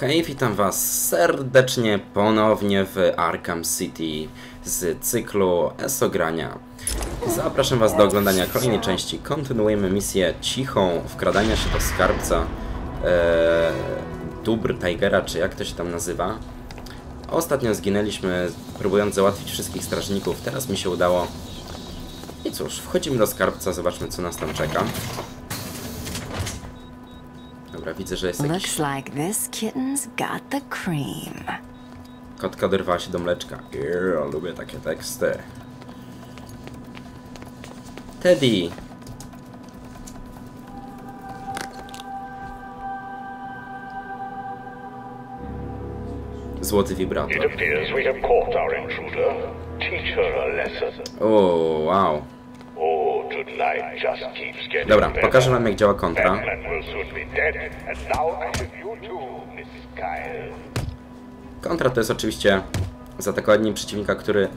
Hej, witam Was serdecznie ponownie w Arkham City z cyklu ESO-grania. Zapraszam Was do oglądania kolejnej części. Kontynuujemy misję cichą wkradania się do skarbca e, dóbr Tigera, czy jak to się tam nazywa. Ostatnio zginęliśmy próbując załatwić wszystkich strażników, teraz mi się udało. I cóż, wchodzimy do skarbca, zobaczmy co nas tam czeka. Dobra, widzę, że jest jakiś... Looks like this kitten's got the cream. Kotka oderwała się do mleczka. Yeah, lubię takie teksty. Teddy! Złoty wibrator. O, wow. Dobra, pokażę wam jak działa kontra. Kontra to jest oczywiście zaatakowanie przeciwnika, który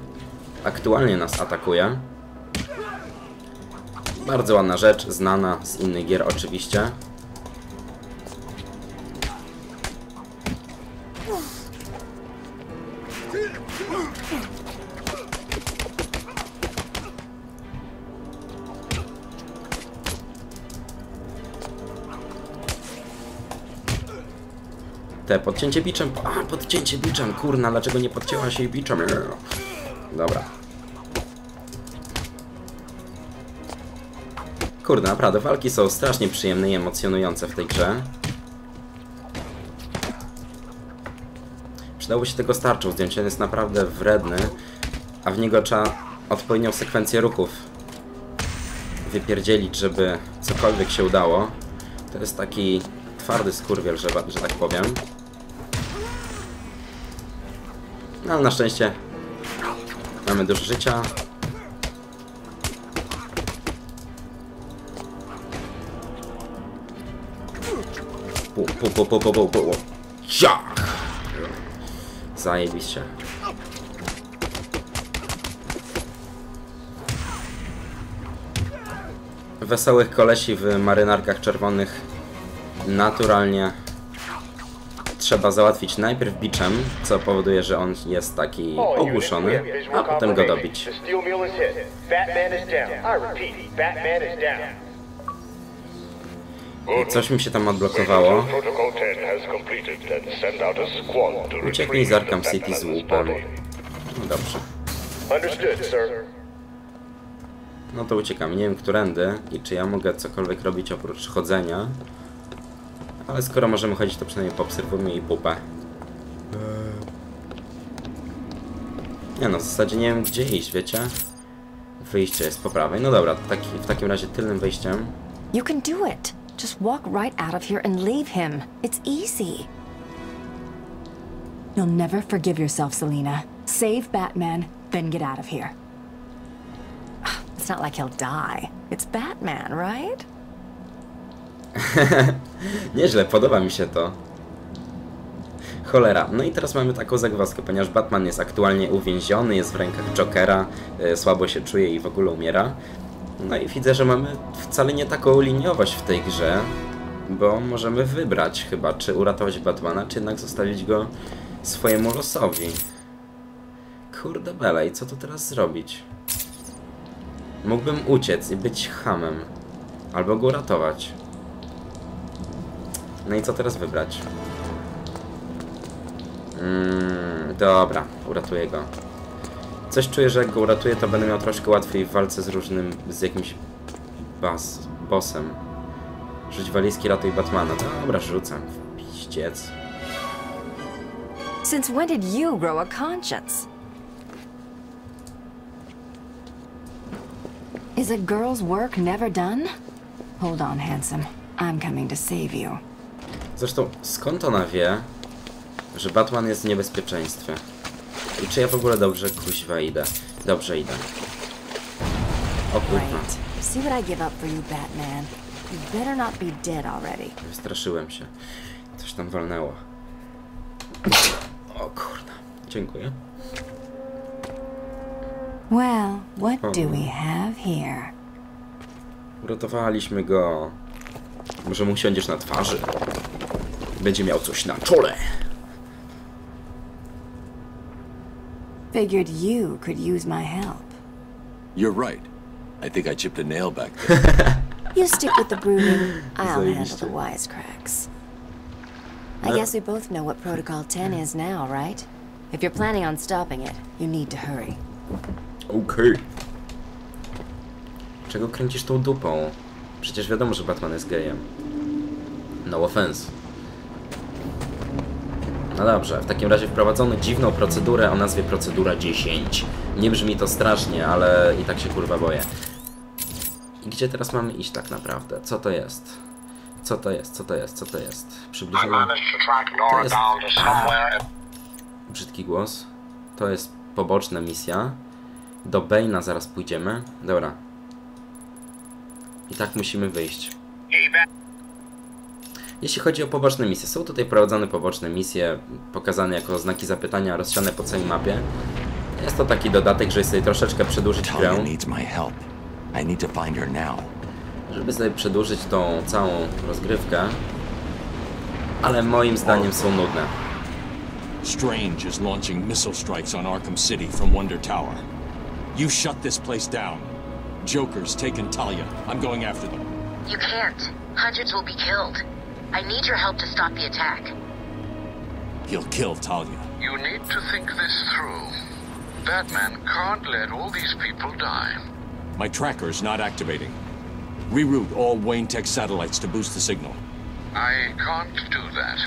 aktualnie nas atakuje. Bardzo ładna rzecz, znana z innych gier oczywiście. Te podcięcie biczem. A, podcięcie biczem, kurna, dlaczego nie podcięła się biczem? Dobra. Kurde, naprawdę, walki są strasznie przyjemne i emocjonujące w tej grze. Przydałoby się tego starczą zdjąć, on jest naprawdę wredny, a w niego trzeba odpowiednią sekwencję ruchów wypierdzielić, żeby cokolwiek się udało. To jest taki twardy skurwiel, że, że tak powiem. No ale na szczęście mamy dużo życia. Pu, pu, pu, pu, pu, pu, pu. Ciach! Zajebiście. Wesołych kolesi w marynarkach czerwonych naturalnie trzeba załatwić najpierw biczem, co powoduje, że on jest taki ogłuszony, a potem go dobić. Coś mi się tam odblokowało. Protocol 10 has completed. Then send out a squad to Ucieknij z Arkham City z łupem. No dobrze. No to uciekam. Nie wiem, którędy i czy ja mogę cokolwiek robić oprócz chodzenia. Ale skoro możemy chodzić, to przynajmniej poobserwujmy jej pupę. Nie no, w zasadzie nie wiem gdzie iść, wiecie? Wyjście jest po prawej. No dobra, taki, w takim razie tylnym wyjściem. You can do it. Just walk right out of here and leave him. It's easy. You'll never forgive yourself, Selena. Save Batman, then get out of here. It's not like he'll die. It's Batman, right? Nieźle, podoba mi się to. Cholera. No i teraz mamy taką zagwozdkę, ponieważ Batman jest aktualnie uwięziony, jest w rękach Jokera, e, słabo się czuje i w ogóle umiera. No i widzę, że mamy wcale nie taką liniowość w tej grze, bo możemy wybrać chyba, czy uratować Batmana, czy jednak zostawić go swojemu losowi. Kurde belej, co tu teraz zrobić? Mógłbym uciec i być hamem, albo go uratować. No i co teraz wybrać? Mm, dobra, uratuję go. Coś czuję, że jak go uratuję, to będę miał troszkę łatwiej w walce z różnym, z jakimś bas, bossem. Rzuć walizki, ratuj Batmana. Dobra, rzucam. Piździec. Since when did you grow a conscience? Is a girl's work never done? Hold on, handsome. I'm coming to save you. Zresztą, skąd ona wie, że Batman jest w niebezpieczeństwie? I czy ja w ogóle dobrze kuźwa idę? Dobrze idę. O kurwa, Right. See what I give up for you, Batman. You better not be dead already. wystraszyłem się. Coś tam walnęło. O kurna. Dziękuję. Well, what do we have here? Uratowaliśmy go. Może mu usiądziesz na twarzy? Będzie miał coś na czole. Figured you could use my help. You're right. I think I chipped a nail back there. You stick with the brooding, I'll handle the wisecracks. I No. guess we both know what Protocol 10 is now, right? If you're planning on stopping it, you need to hurry. Okej. Czego kręcisz tą dupą? Przecież wiadomo, że Batman jest gejem. No offense. No dobrze, w takim razie wprowadzono dziwną procedurę o nazwie procedura 10. Nie brzmi to strasznie, ale i tak się kurwa boję. I gdzie teraz mamy iść tak naprawdę? Co to jest? Co to jest? Co to jest? Co to jest? Przybliżenie... managed to jest- Brzydki głos. To jest poboczna misja. Do Bane'a zaraz pójdziemy. Dobra. I tak musimy wyjść. Jeśli chodzi o poboczne misje, są tutaj prowadzone poboczne misje, pokazane jako znaki zapytania, rozsiane po całej mapie. Jest to taki dodatek, żeby sobie troszeczkę przedłużyć grę, żeby sobie przedłużyć tą całą rozgrywkę. Ale moim zdaniem są nudne. Strange is launching missile strikes on Arkham City from Wonder Tower. You shut this place down. Joker's taken Talia. I'm going after them. You can't. Hundreds will be killed. I need your help to stop the attack. He'll kill Talia. You need to think this through. Batman can't let all these people die. My tracker's not activating. Reroute all Wayne Tech satellites to boost the signal. I can't do that.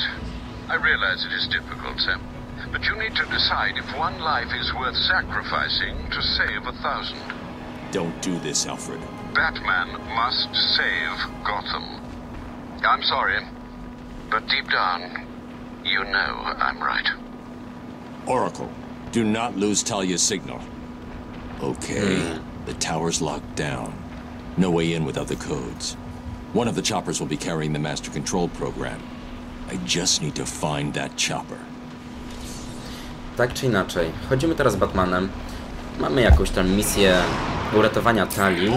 I realize it is difficult, Sam. But you need to decide if one life is worth sacrificing to save a thousand. Don't do this, Alfred. Batman must save Gotham. I'm sorry, but deep down, you know I'm right. Oracle, do not lose Talia's signal. Okay, hmm. the tower's locked down. No way in without the codes. One of the choppers will be carrying the master control program. I just need to find that chopper. Tak czy inaczej, chodzimy teraz Batmanem. Mamy jakąś tam misję uratowania talii.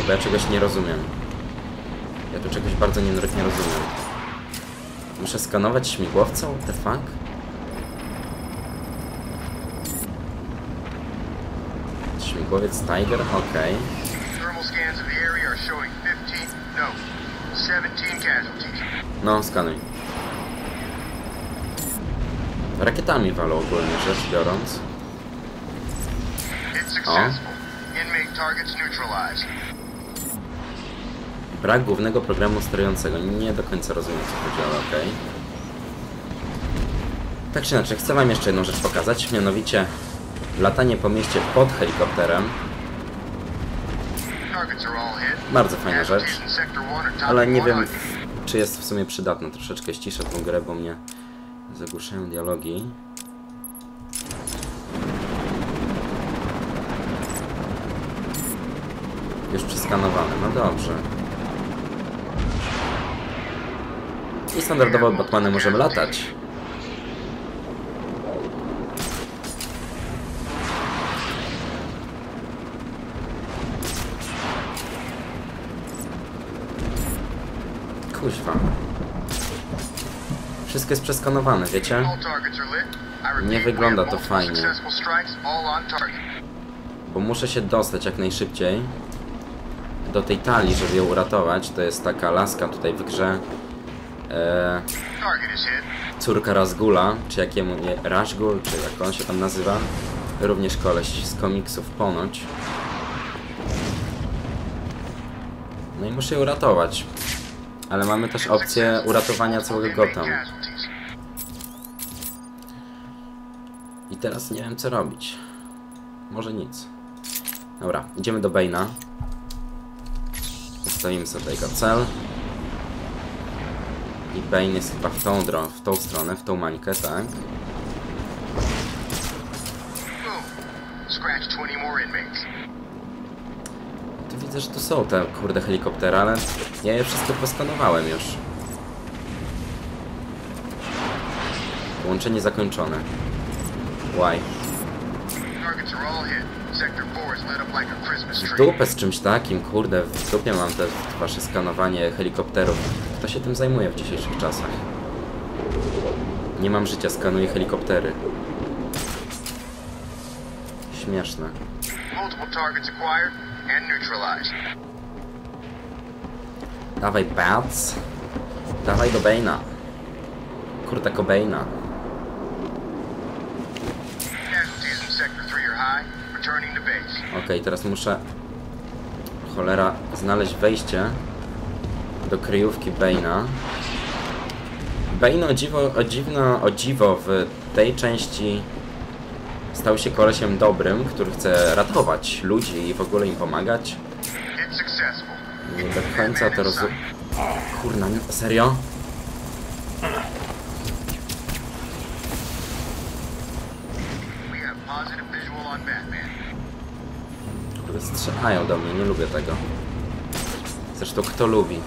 Tylko bo ja czegoś nie rozumiem. Ja tu czegoś bardzo nie, nie rozumiem. Muszę skanować śmigłowca? What the fuck? Śmigłowiec Tiger? Okej. 15, no, 17 casualties. No, skanuj. Rakietami walą ogólnie rzecz biorąc. Inmate targets neutralized. Brak głównego programu sterującego. Nie do końca rozumiem co chodzi, ale okej. Tak czy inaczej, chcę wam jeszcze jedną rzecz pokazać, mianowicie latanie po mieście pod helikopterem. Bardzo fajna rzecz. Ale nie wiem, czy jest w sumie przydatna. Troszeczkę ściszę tą grę, bo mnie zagłuszają dialogi. Już przeskanowane, no dobrze. I standardowo Batmanem możemy latać. Kuźwa. Wszystko jest przeskanowane, wiecie? Nie wygląda to fajnie. Bo muszę się dostać jak najszybciej do tej talii, żeby ją uratować. To jest taka laska tutaj w grze. E, córka Razgula, czy jakiemu nie, Rashgul, czy jak on się tam nazywa. Również koleś z komiksów ponoć. No i muszę ją uratować. Ale mamy też opcję uratowania całego Gotham. I teraz nie wiem co robić. Może nic. Dobra, idziemy do Bane'a. Ustawimy sobie tego cel. I Bane jest chyba w tą, w tą stronę, w tą mańkę, tak? Boom. Scratch 20 more inmates. Tu widzę, że tu są te kurde helikoptery, ale ja je wszystko poskanowałem już. Połączenie zakończone. Why? Targets are all hit. Sector 4 is lit up like a Christmas W dupę z czymś takim, kurde, w dupie mam te wasze skanowanie helikopterów. Kto się tym zajmuje w dzisiejszych czasach? Nie mam życia, skanuję helikoptery. Śmieszne. Dawaj, Bats. Dawaj do Bane'a. Kurta Cobaina. Casualties in Sector 3 are high. Returning to base. Okej, teraz muszę... Cholera, znaleźć wejście do kryjówki Bane'a. Bane o dziwo, o dziwno, o dziwo w tej części stał się kolesiem dobrym, który chce ratować ludzi i w ogóle im pomagać. Nie do końca to rozumiem. Kurna, serio? Kurde, strzelają do mnie, nie lubię tego. Zresztą kto lubi?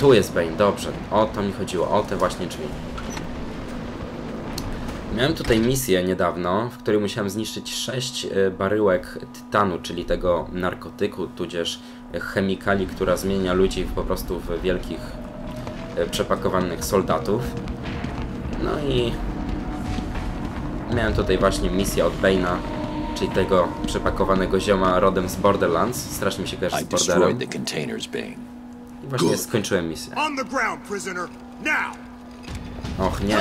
Tu jest Bane, dobrze. O to mi chodziło, o te właśnie drzwi. Miałem tutaj misję niedawno, w której musiałem zniszczyć 6 baryłek tytanu, czyli tego narkotyku, tudzież e, chemikali, która zmienia ludzi w, po prostu w wielkich e, przepakowanych soldatów. No i miałem tutaj właśnie misję od Bane'a, czyli tego przepakowanego zioma rodem z Borderlands. Strasznie mi się kojarzy z Borderem. Właśnie skończyłem misję. Och nie,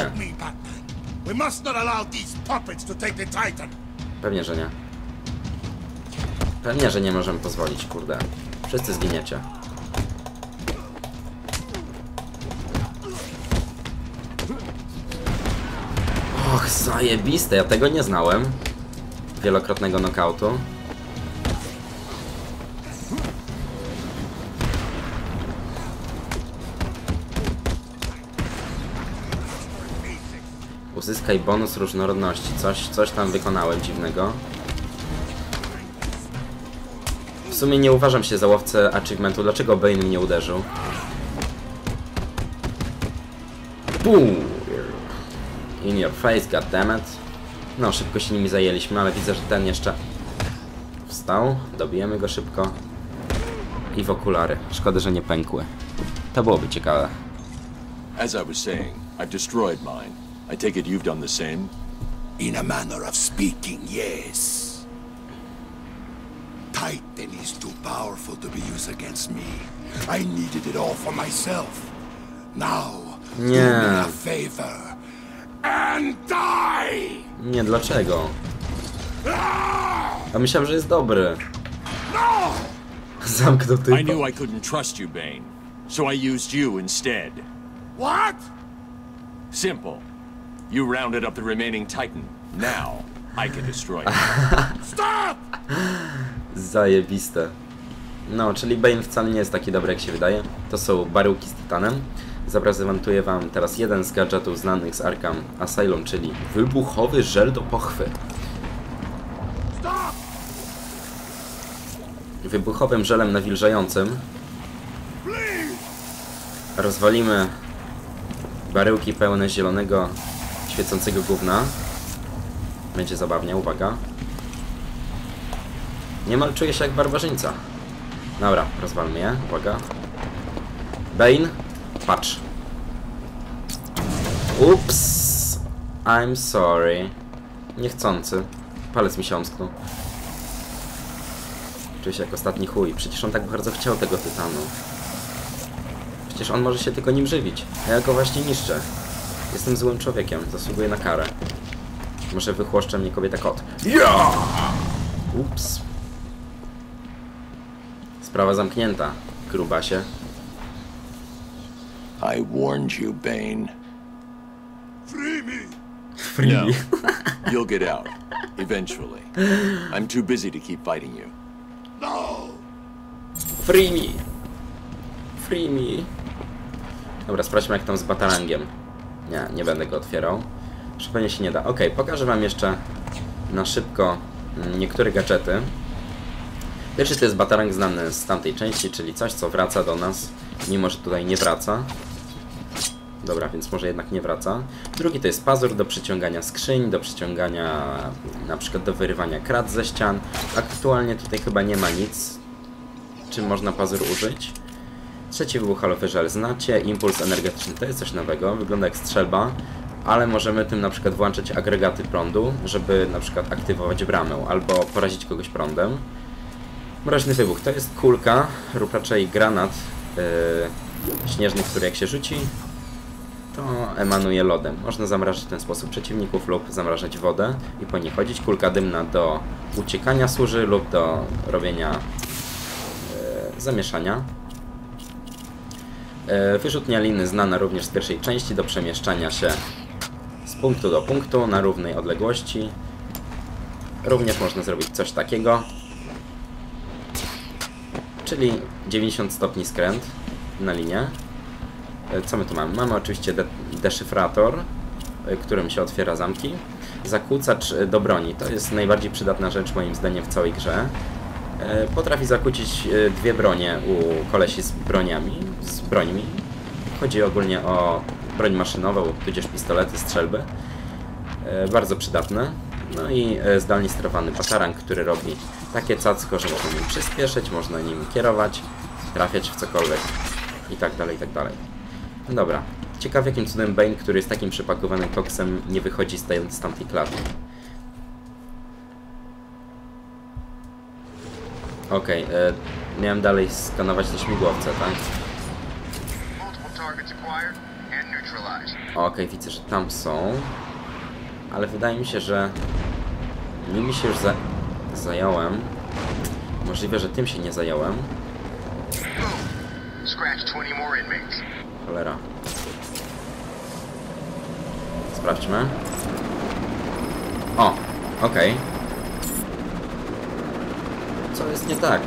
pewnie, że nie. Pewnie, że nie możemy pozwolić, kurde. Wszyscy zginiecie. Och, zajebiste, ja tego nie znałem. Wielokrotnego knockoutu. Uzyskaj bonus różnorodności. Coś, coś tam wykonałem dziwnego. W sumie nie uważam się za łowcę achievementu. Dlaczego Bane mnie uderzył? In your face, goddammit. No, szybko się nimi zajęliśmy, ale widzę, że ten jeszcze wstał. Dobijemy go szybko. I w okulary. Szkoda, że nie pękły. To byłoby ciekawe. As I was saying, I've destroyed mine. I take it you've done the same? In a manner of speaking, yes. Titan is too powerful to be used against me. I needed it all for myself. Now, do Nie. me a favor and die! Nie, dlaczego? A myślałem, że jest dobry. Zamknął I typa. knew I couldn't trust you, Bane. So I used you instead. What? Simple. You rounded up the remaining Titan. Now, I can destroy you. Stop! Zajebiste. No, czyli Bane wcale nie jest taki dobry, jak się wydaje. To są baryłki z tytanem. Zaprezentuję wam teraz jeden z gadżetów znanych z Arkham Asylum, czyli wybuchowy żel do pochwy. Wybuchowym żelem nawilżającym rozwalimy baryłki pełne zielonego, świecącego gówna. Będzie zabawnie, uwaga. Niemal czuję się jak barbarzyńca. Dobra, rozwalmy je, uwaga. Bane, patrz. Ups, I'm sorry. Niechcący. Palec mi się omsknął. Czuję się jak ostatni chuj. Przecież on tak bardzo chciał tego tytanu. Przecież on może się tylko nim żywić. A ja go właśnie niszczę. Jestem złym człowiekiem. Zasługuję na karę. Może wychłoszcze mnie kobieta kot. Ja! Ups. Sprawa zamknięta. Grubasie. I warned you, Bane. Free me! Free. No. You'll get out. Eventually. I'm too busy to keep fighting you. No! Free me! Free me! Dobra, sprawdźmy jak tam z batarangiem. Nie, nie będę go otwierał. Pewnie się nie da. Ok, pokażę wam jeszcze na szybko mm, niektóre gadżety. Pierwszy to jest batarang znany z tamtej części, czyli coś co wraca do nas, mimo że tutaj nie wraca. Dobra, więc może jednak nie wraca. Drugi to jest pazur do przyciągania skrzyń, do przyciągania na przykład do wyrywania krat ze ścian. Aktualnie tutaj chyba nie ma nic, czym można pazur użyć. Trzeci wybuchalowy żel znacie, impuls energetyczny to jest coś nowego, wygląda jak strzelba, ale możemy tym na przykład włączać agregaty prądu, żeby na przykład aktywować bramę albo porazić kogoś prądem. Mroźny wybuch to jest kulka lub raczej granat yy, śnieżny, który jak się rzuci, to emanuje lodem. Można zamrażać w ten sposób przeciwników lub zamrażać wodę i po niej chodzić. Kulka dymna do uciekania służy lub do robienia yy, zamieszania. Yy, wyrzutnia liny znana również z pierwszej części do przemieszczania się z punktu do punktu na równej odległości. Również można zrobić coś takiego, czyli 90 stopni skręt na linię. E, Co my tu mamy? Mamy oczywiście de deszyfrator, e, którym się otwiera zamki. Zakłócacz e, do broni. To jest najbardziej przydatna rzecz moim zdaniem w całej grze. E, Potrafi zakłócić e, dwie bronie u kolesi z broniami, z brońmi. Chodzi ogólnie o broń maszynową, tudzież pistolety, strzelby. E, Bardzo przydatne. No i zdalnie sterowany patarang, który robi takie cacko, że można nim przyspieszyć, można nim kierować, trafiać w cokolwiek i tak dalej, i tak dalej. No dobra. Ciekaw jakim cudem Bane, który jest takim przepakowanym koksem, nie wychodzi z tamtej klatki. Okej, e, miałem dalej skanować te śmigłowce, tak? Okej, widzę, że tam są. Ale wydaje mi się, że nimi się już za zająłem. Możliwe, że tym się nie zająłem. Boom. Scratch 20 more inmates. Cholera. Sprawdźmy. O, okej. Co jest nie tak?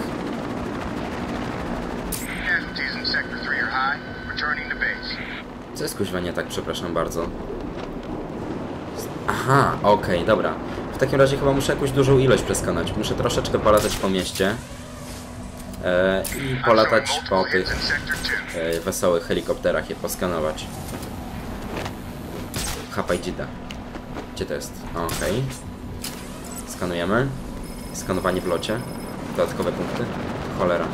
Casualties in Sector 3 are high. Returning to base. Co jest kuźwa nie tak, przepraszam bardzo. Aha, okej, dobra. W takim razie chyba muszę jakąś dużą ilość przeskanać. Muszę troszeczkę polatać po mieście. E, I polatać po tych hits in Sector 2. e, wesołych helikopterach, je poskanować. Chapaj dzida. Gdzie to jest? Okej. Skanujemy. Skanowanie w locie. Dodatkowe punkty. Cholera.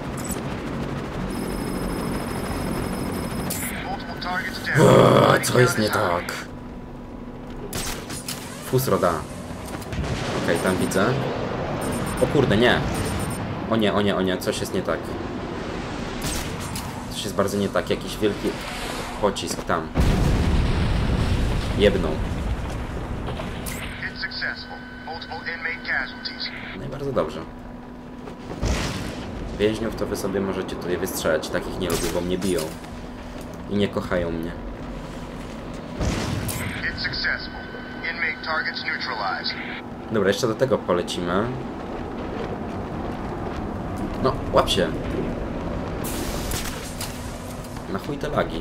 A, co jest nie tak? Fusroda. Okej, tam widzę. O kurde, nie. O nie, o nie, o nie, coś jest nie tak. Coś jest bardzo nie tak, jakiś wielki pocisk tam. Casualties. No i bardzo dobrze. Więźniów to wy sobie możecie tutaj wystrzelać, takich nie lubię, bo mnie biją. I nie kochają mnie. Dobra, jeszcze do tego polecimy. No, łap się. Na chuj te lagi.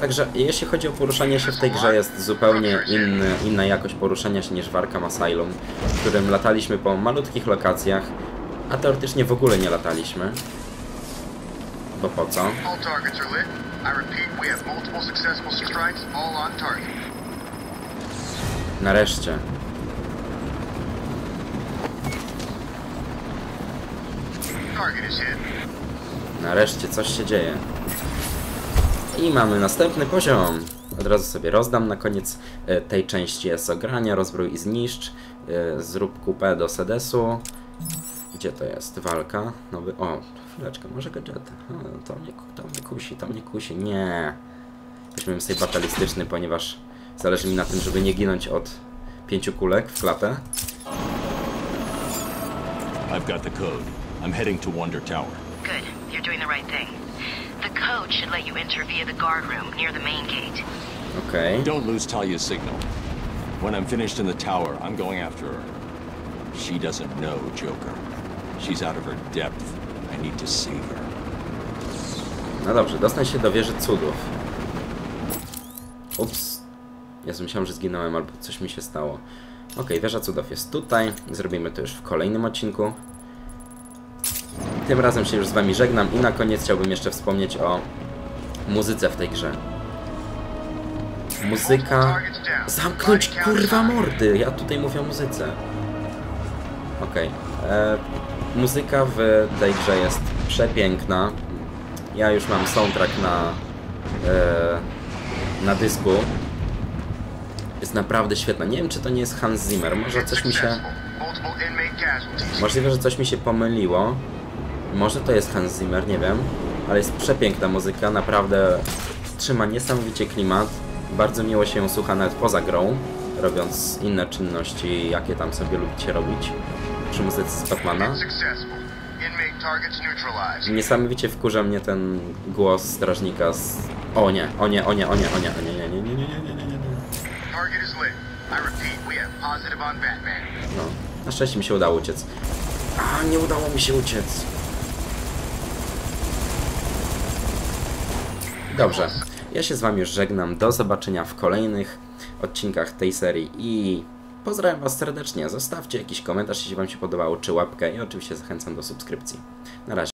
Także jeśli chodzi o poruszanie się w tej grze jest zupełnie inny, inna jakość poruszania się niż w Arkham Asylum, w którym lataliśmy po malutkich lokacjach, a teoretycznie w ogóle nie lataliśmy. Bo po co? Nareszcie. Nareszcie coś się dzieje. I mamy następny poziom. Od razu sobie rozdam na koniec e, tej części jest ogrania, rozbrój i zniszcz. E, Zrób kupę do sedesu. Gdzie to jest? Walka. Nowy... O, chwileczkę, może gadżety. To mnie, to mnie kusi, to mnie kusi. Nie. Weźmiemy sobie batalistyczny, ponieważ zależy mi na tym, żeby nie ginąć od pięciu kulek w klatę. I've got the code. I'm heading to Wonder Tower. Good. You're doing the right thing. The code should let you enter via the guard room near the main gate. Okej. Don't lose Talia's signal. When I'm finished in the tower, I'm going after her. She doesn't know Joker. She's out of her depth. I need to save her. No dobrze, dostań się do wieży cudów. Ups. Ja myślałem, że zginąłem albo coś mi się stało. Ok, wieża cudów jest tutaj. Zrobimy to już w kolejnym odcinku. Tym razem się już z Wami żegnam i na koniec chciałbym jeszcze wspomnieć o muzyce w tej grze. Muzyka... Zamknąć kurwa mordy! Ja tutaj mówię o muzyce. Okej. E, Muzyka w tej grze jest przepiękna. Ja już mam soundtrack na, e, na dysku. Jest naprawdę świetna. Nie wiem, czy to nie jest Hans Zimmer. Może coś mi się... Możliwe, że coś mi się pomyliło. Może to jest Hans Zimmer, nie wiem. Ale jest przepiękna muzyka, naprawdę trzyma niesamowicie klimat. Bardzo miło się ją słucha nawet poza grą, robiąc inne czynności, jakie tam sobie lubicie robić przy muzyce z Batmana. Niesamowicie wkurza mnie ten głos strażnika z... O nie, o nie, o nie, o nie, o nie, o nie, nie, nie, nie, nie, nie, nie, nie, nie. Target is lit. I repeat, we have positive on Batman. No, na szczęście mi się udało uciec. A, nie udało mi się uciec. Dobrze, ja się z Wami już żegnam. Do zobaczenia w kolejnych odcinkach tej serii i pozdrawiam Was serdecznie. Zostawcie jakiś komentarz, jeśli Wam się podobało, czy łapkę i oczywiście zachęcam do subskrypcji. Na razie.